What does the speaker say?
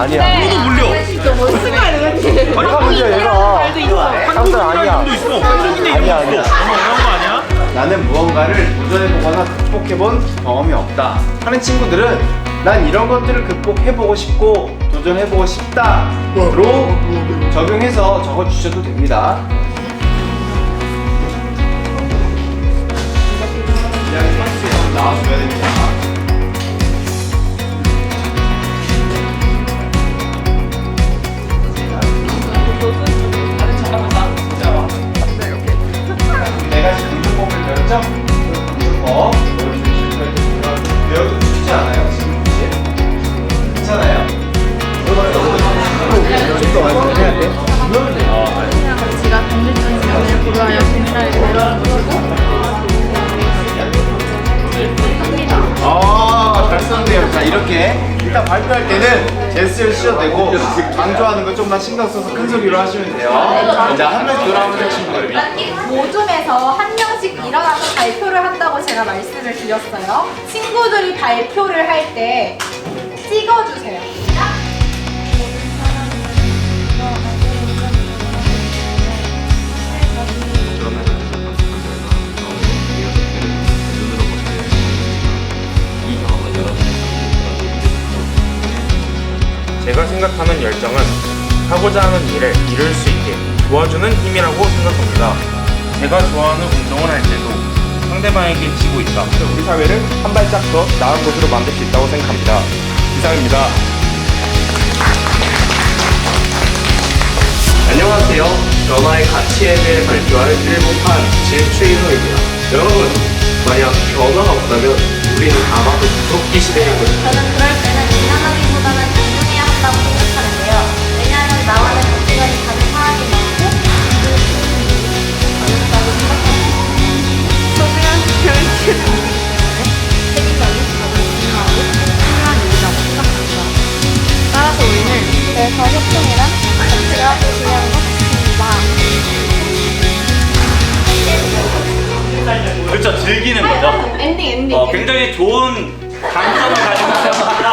아니야. 아무도 몰려. 진짜 멋있어. 아니, 한국이야, 얘가. 한국 사람 아니야. 한국인도 있어. 한국인도 있어. 나는 무언가를 도전해보거나 극복해본 경험이 없다 하는 친구들은 난 이런 것들을 극복해보고 싶고 도전해보고 싶다로 적용해서 적어주셔도 됩니다. 선수에 나와줘 그 공부법 배워도 쉽지 않아요 지금 이제 괜찮아요? 좀더 돼? 제가 반대쪽인 면을 고려하여 빈살을 내려놓으시고 아, 잘 썼네요. 자, 이렇게 일단 발표할 때는 제스처를 쓰셔도 되고 강조하는 거 좀만 신경 써서 큰 소리로 하시면 돼요. 자, 한명 돌아오는. 모둠에서 한 명씩 일어나서 발표를 한다고 제가 말씀을 드렸어요. 친구들이 발표를 할 때 찍어주세요. 제가 생각하는 열정은 하고자 하는 일을 이룰 수 있게 도와주는 힘이라고 생각합니다. 제가 좋아하는 운동을 할 때도 상대방에게 지고 있다. 우리 사회를 한 발짝 더 나은 곳으로 만들 수 있다고 생각합니다. 이상입니다. 안녕하세요. 변화의 가치에 대해 발표할 일본판 질추인호입니다. 여러분, 만약 변화가 없다면 우리는 아마도 무섭기 시대인 거죠. 저는 그럴 때는 엔딩 엔딩. 어, 굉장히 좋은 강점을 가지고